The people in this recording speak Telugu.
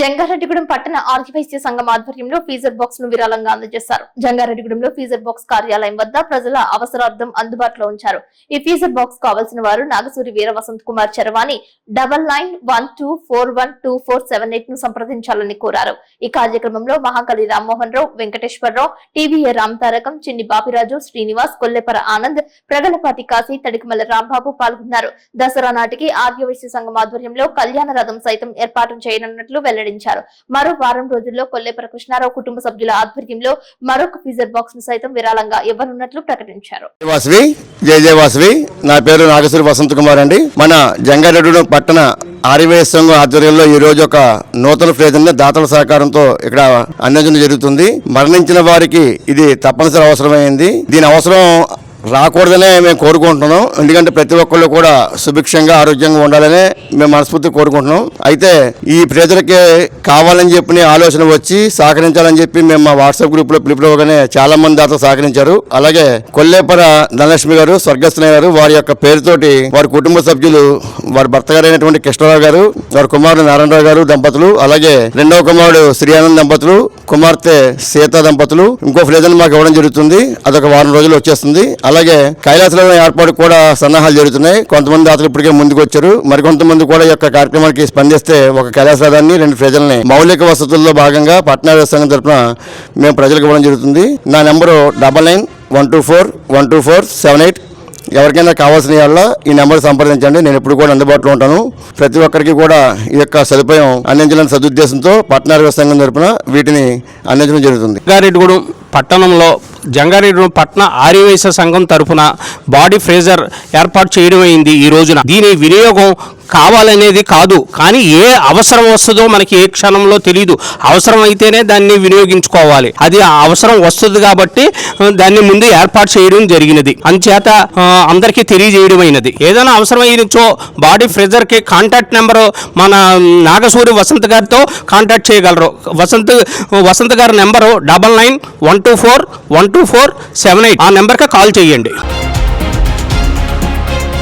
జంగారెడ్డిగూడెం పట్టణ ఆర్యవైశ్య సంఘం ఆధ్వర్యంలో ఫీజర్ బాక్స్ను విరాళంగా అందజేశారు. జంగారెడ్డిగూడెంలో ఫీజర్ బాక్స్ కార్యాలయం వద్ద ప్రజల అవసరార్థం అందుబాటులో ఉంచారు. ఈ ఫీజర్ బాక్స్ కావాల్సిన వారు నాగసూరి వీర వసంత్ కుమార్ చరవాణి double nine one two four one two four seven ఎయిట్ను సంప్రదించాలని కోరారు. ఈ కార్యక్రమంలో మహాకవి Rammohan Rao Venkateswararao T V A Ram Tarakam Chinni Bapiraju Srinivas కొల్లెపర Anand ప్రగలపాటి Kashi Tadikamalla Rambabu పాల్గొన్నారు. దసరా నాటికి ఆర్యవైశ్య సంఘం ఆధ్వర్యంలో కళ్యాణ రథం సైతం ఏర్పాటు చేయనున్నట్లు వెల్లడించారు. మరో వారం రోజుల్లో కొల్లేపర కృష్ణారావు కుటుంబ సభ్యుల ఆధ్వర్యంలో మరొక ఫీజర్ బాక్స్ను సైతం విరాళంగా ఇవ్వనున్నట్లు ప్రకటించారు. వాసవి జయ జయ వాసవి. నా పేరు నాగేశ్వరి వసంత్ కుమార్ అండి. మన జంగారెడ్డి పట్టణ ఆర్యవేశ సంఘం ఆధ్వర్యంలో ఈ రోజు ఒక నూతన ఫ్లేజర్ దాతల సహకారంతో ఇక్కడ అందించడం జరుగుతుంది. మరణించిన వారికి ఇది తప్పనిసరి అవసరమైంది. దీని అవసరం రాకూడదనే మేము కోరుకుంటున్నాం. ఎందుకంటే ప్రతి ఒక్కళ్ళు కూడా సుభిక్షంగా ఆరోగ్యంగా ఉండాలని మేము మనస్ఫూర్తి కోరుకుంటున్నాం. అయితే ఈ ప్రజలకి కావాలని చెప్పి ఆలోచన వచ్చి సహకరించాలని చెప్పి మేము మా వాట్సాప్ గ్రూప్లో పిలుపులోగానే చాలా మంది దాంతో సహకరించారు. అలాగే కొల్లేపర ధనలక్ష్మి గారు స్వర్గస్థనయ్య గారు వారి యొక్క పేరుతోటి వారి కుటుంబ సభ్యులు వారి భర్త గారైనటువంటి కృష్ణరావు గారు వారి కుమారుడు నారాయణరావు గారు దంపతులు అలాగే రెండవ కుమారుడు శ్రీయానంద్ దంపతులు కుమార్తె సీత దంపతులు ఇంకో ఫ్లేజన్ మాకు ఇవ్వడం జరుగుతుంది. అదొక వారం రోజులు వచ్చేస్తుంది. అలాగే కైలాసలో ఏర్పాటు కూడా సన్నాహాలు జరుగుతున్నాయి. కొంతమంది దాతలు ఇప్పటికే ముందుకు వచ్చారు మరికొంతమంది కూడా ఈ యొక్క కార్యక్రమానికి స్పందిస్తే ఒక కైలాస రథాన్ని రెండు ప్రజల్ని మౌలిక వసతుల్లో భాగంగా పట్టణ సంఘం తరఫున మేము ప్రజలకు ఇవ్వడం జరుగుతుంది. నా number double nine one two four one two four seven eight. ఎవరికైనా కావాల్సిన వాళ్ళ ఈ నెంబర్ సంప్రదించండి. నేను ఎప్పుడు కూడా అందుబాటులో ఉంటాను. ప్రతి ఒక్కరికి కూడా ఈ యొక్క సదుపాయం అందించాలని సదుద్దేశంతో పట్టణ సంఘం తరపున వీటిని అందించడం జరుగుతుంది. జంగారెడ్డిగూడెం పట్టణంలో జంగారెడ్డి పట్న ఆర్యవేశ సంఘం తరఫున బాడీ ఫ్రేజర్ ఏర్పాటు చేయడం అయింది ఈ రోజున. దీని వినియోగం కావాలనేది కాదు. కానీ ఏ అవసరం వస్తుందో మనకి ఏ క్షణంలో తెలియదు అవసరం అయితేనే దాన్ని వినియోగించుకోవాలి. అది ఆ అవసరం వస్తుంది కాబట్టి దాన్ని ముందు ఏర్పాటు చేయడం జరిగినది. అంచేత అందరికీ తెలియజేయడమైనది. ఏదైనా అవసరమైనచో బాడీ ఫ్రెజర్కి కాంటాక్ట్ నెంబరు మన నాగసూరి వసంత్ గారితో కాంటాక్ట్ చేయగలరు. వసంత్ వసంత్ గారి number double nine one two four one two four seven eight. ఆ నెంబర్కి కాల్ చేయండి.